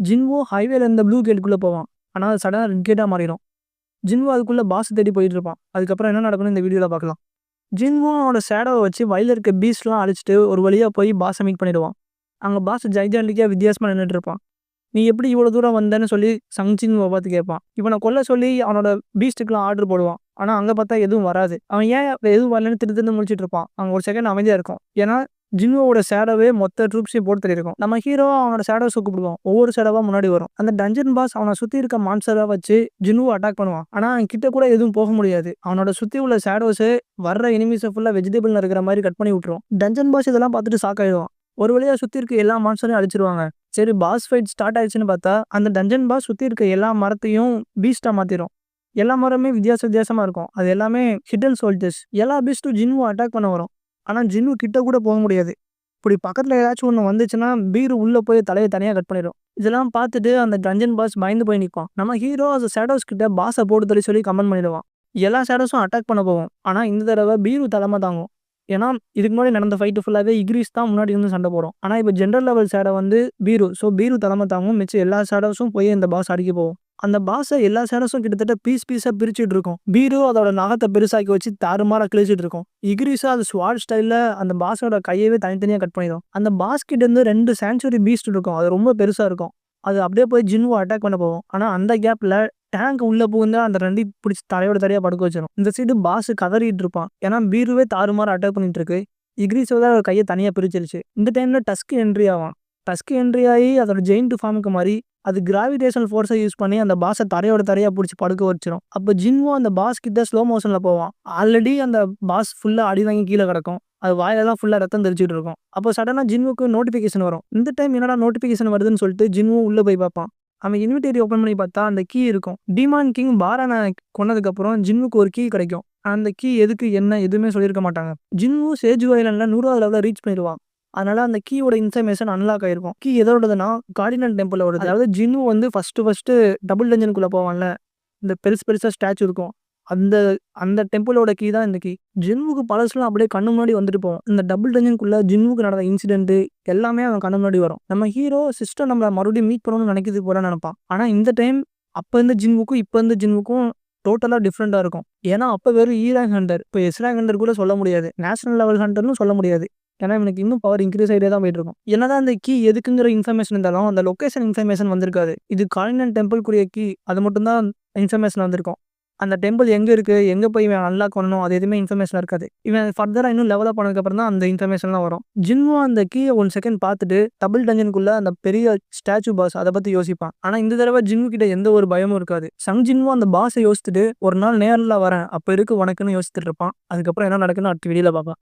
ஜின்வோ ஹைவேல இருந்த ப்ளூ கேட்டுக்குள்ளே போவான். ஆனால் அது சடனாக ரெட் கேட்டாக மாறிடும் ஜின்வோ அதுக்குள்ளே பாஸ் தேடி போயிட்டு இருப்பான். அதுக்கப்புறம் என்ன நடக்கும்னு இந்த வீடியோவில் பார்க்கலாம். ஜின்வோ அவனோட ஷேடோவ வச்சு வயலில் இருக்க பீஸ்லாம் அழிச்சிட்டு ஒரு வழியாக போய் பாஸை மீட் பண்ணிடுவான். அங்கே பாஸ் ஜைஜாண்டிக்கா வித்தியாசமாக நின்றுட்டு இருப்பான். "நீ எப்படி இவ்வளோ தூரம் வந்தேன்னு சொல்லி சங் ஜின்வோவ பார்த்து கேட்பான். இவனை கொல்ல சொல்லி அவனோட பீஸ்ட்டுக்குலாம் ஆர்டர் போடுவான். ஆனால் அங்கே பார்த்தா எதுவும் வராது. அவன் ஏன் எதுவும் வரலன்னு திரு திருன்னு முழிச்சுட்டு இருப்பான். அவன் ஒரு செகண்ட் அமைதியாக இருக்கும். ஏன்னா ஜிங்கோவோட ஷேடோவே மொத்த ட்ரூப்ஸையும் போட்டு தெரியிருக்கும் நம்ம ஹீரோ அவனோட ஷேடோஸ கூப்பிடுவான். ஒவ்வொரு ஷேடோவா முன்னாடி வரும். அந்த டஞ்சன் பாஸ் அவனை சுத்தி இருக்க மான்ஸ்டர வச்சு ஜின்வோவ அட்டாக் பண்ணுவான். ஆனா அவன் கிட்ட கூட எதுவும் போக முடியாது. அவனோட சுத்தி உள்ள ஷேடோஸே வர்ற எனிமீஸ ஃபுல்லா வெஜிடபிள் இருக்கிற மாதிரி கட் பண்ணி விட்டுரும். டஞ்சன் பாஸ் இதெல்லாம் பார்த்துட்டு ஷாக் ஆயிடுவான். ஒரு வழியா சுத்தி இருக்க எல்லா மான்சரையும் அழிச்சிருவாங்க. சரி பாஸ் ஃபைட் ஸ்டார்ட் ஆயிடுச்சுன்னு பார்த்தா, அந்த டஞ்சன் பாஸ் சுத்தி இருக்க எல்லா மரத்தையும் பீஸ்ட்டா மாத்திரும். எல்லா மரமே வித்தியாச வித்தியாசமா இருக்கும். அது எல்லாமே ஹிடன் சோல்ஜர்ஸ். எல்லா பீஸ்ட்டும் ஜின்வோ அட்டாக் பண்ண வரும். ஆனால் ஜின்னு கிட்ட கூட போக முடியாது. இப்படி பக்கத்தில் ஏதாச்சும் ஒன்று வந்துச்சுன்னா, பீரு உள்ளே போய் தலையை தனியாக கட் பண்ணிடும் இதெல்லாம் பார்த்துட்டு அந்த டஞ்சன் பாஸ் பயந்து போய் நிப்பான். நம்ம ஹீரோ அந்த ஷேடோஸ் கிட்ட பாஸை போட்டு தள்ளி சொல்லி கமெண்ட் பண்ணிடுவான். எல்லா ஷேடோஸும் அட்டாக் பண்ண போவோம் ஆனால் இந்த தடவை பீரு தலைமை தாங்கும். ஏன்னா இதுக்கு முன்னாடி நடந்த ஃபைட்டு ஃபுல்லாகவே இக்ரீஸ் தான் முன்னாடி இருந்து சண்டை போகிறோம் ஆனால் இப்போ ஜென்ரல் லெவல் சேடை வந்து பீரு. ஸோ பீரு தலைமை தாங்கும். மிச்சம் எல்லா ஷேடோஸும் போய் இந்த பாஸ் அடிக்க போகும். அந்த பாஸை எல்லா சேனஸும் கிட்டத்தட்ட பீஸ் பீஸா பிரிச்சுட்டு இருக்கும். பீரு அதோட நகத்தை பெருசாக்கி வச்சு தாறுமாறா கிழிச்சிட்டு இருக்கும். இக்ரிஸா அது ஸ்வாட் ஸ்டைல அந்த பாஸோட கையவே தனித்தனியா கட் பண்ணிடும். அந்த பாஸ் கிட்ட இருந்து 2 சாங்சுரி பீஸ்ட் இருக்கும். அது ரொம்ப பெருசா இருக்கும். அது அப்படியே போய் ஜின்வோ அட்டாக் பண்ண போகும். ஆனா அந்த கேப்ல டேங்க் உள்ள புகுந்து அந்த ரெண்டி பிடிச்சி தரையோட தரையா படுக்க வச்சிடும் இந்த சைடு பாஸ் கதறிட்டு இருப்பான். ஏன்னா பீருவே தாறுமாற அட்டாக் பண்ணிட்டு இருக்கு. இக்ரிஸோட கையை அவர் தனியா பிரிச்சிருச்சு. இந்த டைம்ல டஸ்க் என்ட்ரி ஆகும் டஸ்க் என்ட்ரி ஆகி அதோட ஜெயின்ட் ஃபார்முக்கு மாதிரி அது கிராவிடேஷனல் ஃபோர்ஸை யூஸ் பண்ணி அந்த பாஸை தரையோட தரையாக பிடிச்சி படுக்க வச்சிரும். அப்போ ஜின்வோ அந்த பாஸ் கிட்ட ஸ்லோ மோஷனில் போவான். ஆல்ரெடி அந்த பாஸ் ஃபுல்லாக அடி வாங்கி கீழே கிடக்கும். அது வாயிலெல்லாம் ஃபுல்லாக ரத்தம் தெரிச்சுட்டு இருக்கும். அப்போ சடனாக ஜின்வுக்கு நோட்டிஃபிகேஷன் வரும். இந்த டைம் என்னடா நோட்டிஃபிகேஷன் வருதுன்னு சொல்லிட்டு ஜின்வோ உள்ளே போய் பார்ப்பான். அவன் இன்விட்டரி ஓப்பன் பண்ணி பார்த்தா அந்த கீ இருக்கும். டிமான் கிங் பாரான கொன்னதுக்கப்புறம் ஜின்வுக்கு ஒரு கீ கிடைக்கும். அந்த கீ எதுக்கு என்ன எதுவுமே சொல்லியிருக்க மாட்டாங்க. ஜின்வு சேஜு ஐலாண்ட்ல 100வது லெவல்ல ரீச் பண்ணிடுவான். அதனால அந்த கீயோட இன்ஃபர்மேஷன் அன்லாக் ஆயிருக்கும். கீ எதோடதுன்னா கார்டினல் டெம்பிளோடது. அதாவது ஜின்வோ வந்து ஃபர்ஸ்ட் ஃபர்ஸ்ட் டபுள் டஞ்சனுக்குள்ள போவான்ல. இந்த பெருசு பெருசா ஸ்டாச்சு இருக்கும். அந்த அந்த டெம்பிளோட கீ தான் இந்த கீ. ஜின்வுக்கு பழசுலாம் அப்படியே கண்ணு முன்னாடி வந்துட்டு போகும். இந்த டபுள் டஞ்சனுக்குள்ள ஜின்வுக்கு நடந்த இன்சிடென்ட் எல்லாமே அவன் கண்ணு முன்னாடி வரும். நம்ம ஹீரோ சிஸ்டர் நம்மள மறுபடியும் மீட் பண்ணணும்னு நினைக்குது போல நினைப்பான். ஆனா இந்த டைம் அப்ப இருந்த ஜின்வுக்கும் இப்ப இருந்த ஜின்வுக்கும் டோட்டலா டிஃபரெண்டா இருக்கும். ஏன்னா அப்ப வெறும் ஈ ரேங்க் ஹண்டர். இப்ப எஸ் ரேங்க் ஹண்டர் கூட சொல்ல முடியாது. நேஷனல் லெவல் ஹண்டர்னும் சொல்ல முடியாது. ஏன்னா இவனுக்கு இன்னும் பவர் இன்க்ரீஸ் ஆகிட்டே தான் போயிட்டு இருக்கும். என்னதான் அந்த கீ எதுக்குங்கிற இன்ஃபர்மேஷன் இருந்தாலும் அந்த லொக்கேஷன் இன்ஃபர்மேஷன் வந்திருக்காது. இது காலினன் டெம்பிள்குரிய கீ. அது மட்டும் தான் இன்ஃபர்மேஷன் வந்திருக்கும். அந்த டெம்பிள் எங்கே இருக்குது எங்கே போய் இவன் அன்லாக் பண்ணணும்? அது எதுவுமே இன்ஃபர்மேஷன் இருக்காது. இவன் ஃபர்தராக இன்னும் லெவலப் பண்ணதுக்கப்புறம் தான் அந்த இன்ஃபர்மேஷன்லாம் வரும். ஜின்வோ அந்த கீயை ஒன் செகண்ட் பார்த்துட்டு டபுள் டஞ்சனுக்குள்ள அந்த பெரிய ஸ்டாச்சு பாஸ் அதை பற்றி யோசிப்பான். ஆனால் இந்த தடவை ஜின்வோ கிட்ட எந்த ஒரு பயமும் இருக்காது. சங் ஜின்வோ அந்த பாஸை யோசிச்சுட்டு ஒரு நாள் நேரில் வரேன். அப்போ இருக்கு உனக்குன்னு யோசிச்சுட்டு இருப்பான். அதுக்கப்புறம் என்ன நடக்குன்னு அடுத்த வெளியில் பார்ப்பான்